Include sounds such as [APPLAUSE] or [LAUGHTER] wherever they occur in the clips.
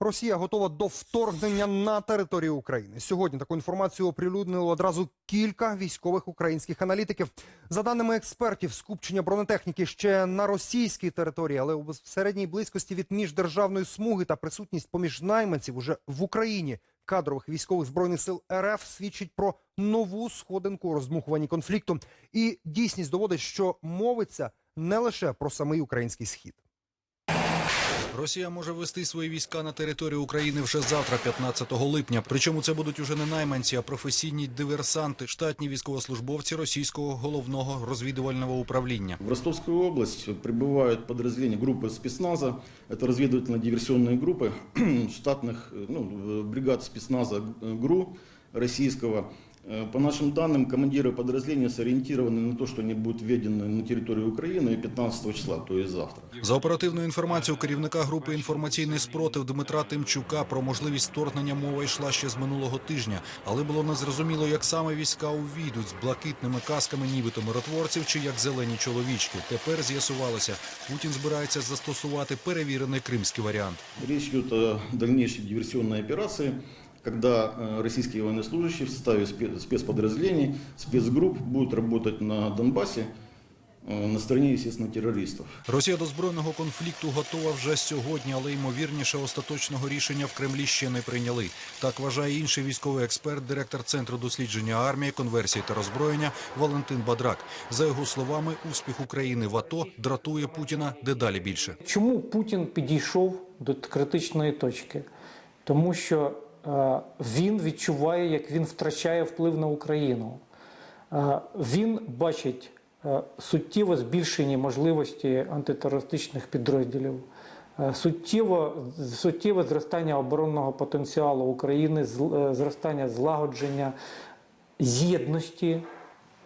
Росія готова до вторгнення на територію України. Сьогодні таку інформацію оприлюднили одразу кілька військових українських аналітиків. За даними експертів, скупчення бронетехніки ще на російській території, але у безпосередній близькості від міждержавної смуги та присутність поміж найманців уже в Україні кадрових військових збройних сил РФ свідчить про нову сходинку у конфлікту. І дійсність доводить, що мовиться не лише про самий український схід. Росія може ввести свої війська на територію України вже завтра, 15 липня. Причому це будуть уже не найманці, а професійні диверсанти, штатні військовослужбовці російського головного розвідувального управління. В Ростовскую область прибывают подразделения группы спецназа. Это разведывательно-диверсионные группы [CLEARS THROAT] штатных э, ну, э, бригад спецназа э, ГРУ российского. Э, По нашим данным, командиры подразделения сориентированы на то, что они будут введены на территорию Украины 15 числа, то есть завтра. За оперативною інформацією керівника групи інформаційний спротив Дмитра Тимчука про можливість вторгнення мова йшла ще з минулого тижня, але було незрозуміло, як саме війська увійдуть з блакитними касками, нібито миротворців, чи як зелені чоловічки. Тепер з'ясувалося, Путін збирається застосувати перевірений кримський варіант. Речь идет о дальнейшей диверсионной операции, когда э, российские военнослужащие в составе спе- спецподразделений, спецгрупп будут работать на Донбассе э, на стороне, естественно, террористов. Росія до збройного конфлікту готова вже сьогодні, але ймовірніше остаточного рішення в Кремлі ще не прийняли. Так вважає інший військовий експерт, директор центру дослідження армії, конверсії та роззброєння Валентин Бадрак. За його словами, успіх України в АТО дратує Путіна дедалі більше. Чому Путін підійшов до критичної точки? Тому що він відчуває, як він втрачає вплив на Україну. Е, він бачить е, суттєво збільшені можливості антитерористичних підрозділів, е, суттєво, суттєве зростання оборонного потенціалу України, е, зростання злагодження, єдності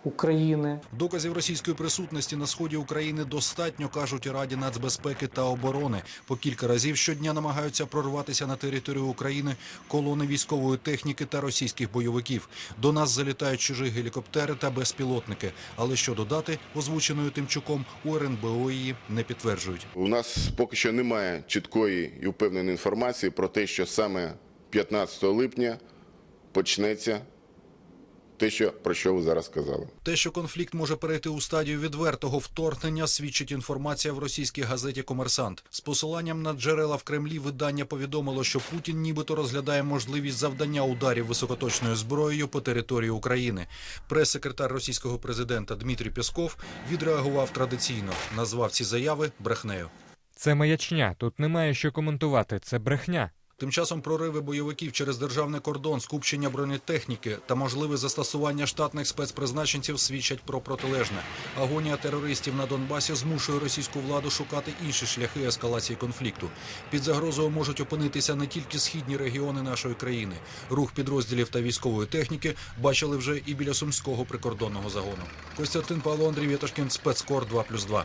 України. Доказів російської присутності на сході України достатньо, кажуть і Раді нацбезпеки та оборони. По кілька разів щодня намагаються прорватися на територію України колони військової техніки та російських бойовиків. До нас залітають чужі гелікоптери та безпілотники. Але що додати, озвученою Тимчуком, у РНБО її не підтверджують. У нас поки що немає чіткої і впевненої інформації про те, що саме 15 липня почнеться те, що про що ви зараз сказали. Те, що конфлікт може перейти у стадію відвертого вторгнення, свідчить інформація в російській газеті Комерсант. З посиланням на джерела в Кремлі видання повідомило, що Путін нібито розглядає можливість завдання ударів високоточною зброєю по території України. Прес-секретар російського президента Дмитрій Пєсков відреагував традиційно, назвав ці заяви брехнею. Це маячня. Тут немає що коментувати. Це брехня. Тим часом прориви бойовиків через державний кордон, скупчення бронетехніки та можливе застосування штатних спецпризначенців свідчать про протилежне. Агонія терористів на Донбасі змушує російську владу шукати інші шляхи ескалації конфлікту. Під загрозою можуть опинитися не тільки східні регіони нашої країни. Рух підрозділів та військової техніки бачили вже і біля сумського прикордонного загону. Костянтин Павло Андрій Вєтошкін, спецкор 2+,2.